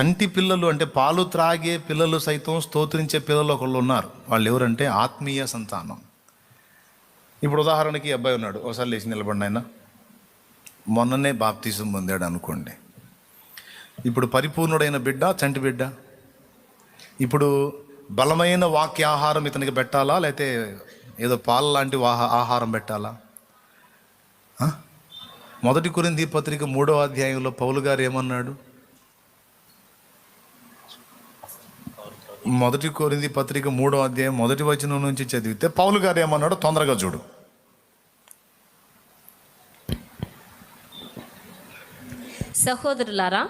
చంటి పిల్లలు అంటే పాలు త్రాగే పిల్లలు సైతం స్తోత్రించే పిల్లలు ఒకళ్ళు ఉన్నారు. వాళ్ళు ఎవరంటే ఆత్మీయ సంతానం. ఇప్పుడు ఉదాహరణకి అబ్బాయి ఉన్నాడు. ఒకసారి లేచి నిలబడిన ఆయన మొన్ననే బాప్తీసం పొందాడు అనుకోండి. ఇప్పుడు పరిపూర్ణుడైన బిడ్డ చంటి బిడ్డ. ఇప్పుడు బలమైన వాక్య ఆహారం ఇతనికి పెట్టాలా? లేకపోతే ఏదో పాల లాంటి ఆహారం పెట్టాలా? మొదటి కురింది పత్రిక మూడో అధ్యాయంలో పౌలు గారు ఏమన్నాడు? మొదటి కోరింది పత్రిక మూడో అధ్యాయం మొదటి వచనం నుంచి చదివితే పౌలు గారు ఏమన్నాడు తొందరగా చూడు. సహోదరులారా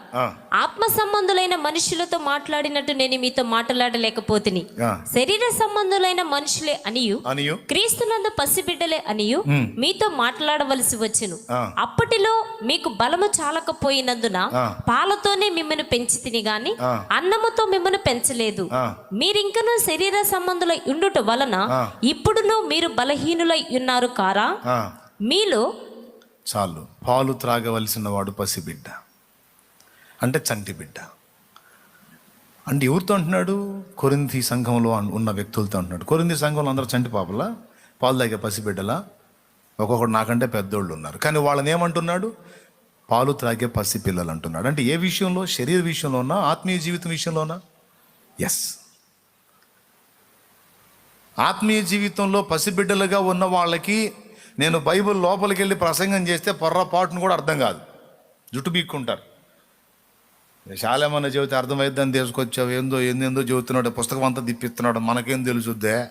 ఆత్మ సంబంధులైన మనుషులతో మాట్లాడినట్టు నేను మీతో మాట్లాడలేకపోతిని. శరీర సంబంధులైన మనుషులే అనియు అనియు క్రీస్తునందు పసిబిడ్డలే అనియు మీతో మాట్లాడవలసి వచ్చును. అప్పటిలో మీకు బలము చాలకపోయినందున. పాలతోనే మిమ్మల్ని పెంచి తిని గాని. అన్నముతో మిమ్మల్ని పెంచలేదు. మీరింకను శరీర సంబంధులై ఉండుట వలన. ఇప్పుడును మీరు బలహీనులై ఉన్నారు కారా మీలో చాలు. పాలు త్రాగవలసిన వాడు పసిబిడ్డ. అంటే చంటి బిడ్డ అంటే ఎవరితో అంటున్నాడు? కొరింది సంఘంలో ఉన్న వ్యక్తులతో అంటున్నాడు. కొరింది సంఘంలో అందరూ చంటి పాపలా? పాలు తాగే పసిబిడ్డలా? ఒక్కొక్కడు నాకంటే పెద్దోళ్ళు ఉన్నారు. కానీ వాళ్ళని ఏమంటున్నాడు? పాలు త్రాగే పసి పిల్లలు అంటున్నాడు. అంటే ఏ విషయంలో? శరీర విషయంలోనా? ఆత్మీయ జీవితం విషయంలోనా? ఎస్ ఆత్మీయ జీవితంలో పసిబిడ్డలుగా ఉన్న వాళ్ళకి నేను బైబిల్ లోపలికి వెళ్ళి ప్రసంగం చేస్తే పొర్రపాటును కూడా అర్థం కాదు. జుట్టు బీక్కుంటారు. శాలేమన్న చెబితే అర్థమైద్దని తీసుకొచ్చావు ఏందో ఏందేందో చెబుతున్నాడు పుస్తకం అంతా తిప్పిస్తున్నాడు మనకేం తెలుసుద్దే?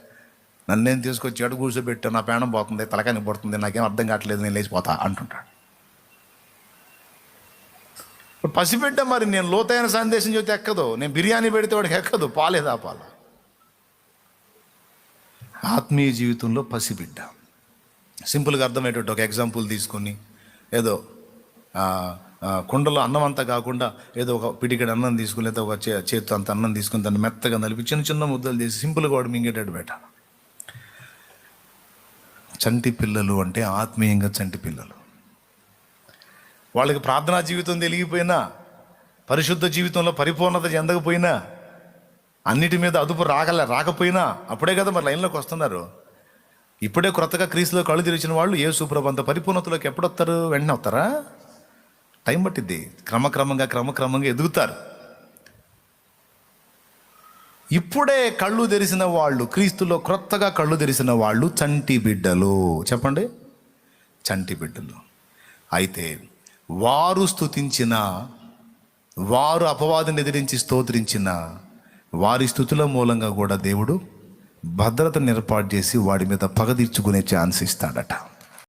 నన్నేం తీసుకొచ్చాడు కూర్చోబెట్టా నా పేణం పోతుంది తలకాని పడుతుంది నాకేం అర్థం కావట్లేదు నేను లేచిపోతా అంటుంటాడు. ఇప్పుడు పసిబిడ్డ మరి నేను లోతైన సందేశం చెబితే ఎక్కదు. నేను బిర్యానీ పెడితే వాడికి ఎక్కదు పాలేదా పాల? ఆత్మీయ జీవితంలో పసిబిడ్డ. సింపుల్గా అర్థమయ్యేటట్టు ఒక ఎగ్జాంపుల్ తీసుకొని ఏదో కుండలో అన్నం అంతా కాకుండా ఏదో ఒక పిడికెడు అన్నం తీసుకుని లేదా ఒక చే చేతితో అంత అన్నం తీసుకుని దాన్ని మెత్తగా నలిపి చిన్న చిన్న ముద్దలు చేసి సింపుల్గా వాడు మింగేటట్టు పెట్టాలి చంటి పిల్లలు అంటే ఆత్మీయంగా చంటి పిల్లలు. వాళ్ళకి ప్రార్థనా జీవితం తెలిగిపోయినా పరిశుద్ధ జీవితంలో పరిపూర్ణత చెందకపోయినా అన్నిటి మీద అదుపు రాగల రాకపోయినా అప్పుడే కదా మరి లైన్లోకి వస్తున్నారు. ఇప్పుడే క్రొత్తగా క్రీస్తులో కళ్ళు తెరిచిన వాళ్ళు ఏ సుప్రభంత పరిపూర్ణతలోకి ఎప్పుడొస్తారు వెంటనే వస్తారా? టైం పట్టిద్ది. క్రమక్రమంగా క్రమక్రమంగా ఎదుగుతారు. ఇప్పుడే కళ్ళు తెరిసిన వాళ్ళు క్రీస్తులో క్రొత్తగా కళ్ళు తెరిసిన వాళ్ళు చంటి బిడ్డలు. చెప్పండి. చంటి బిడ్డలు. అయితే వారు స్తుతించిన వారు అపవాదిని ఎదిరించి స్తోత్రించిన వారి స్థుతుల మూలంగా కూడా దేవుడు భద్రతను ఏర్పాటు చేసి వాడి మీద పగ తీర్చుకునే ఛాన్స్ ఇస్తాడట.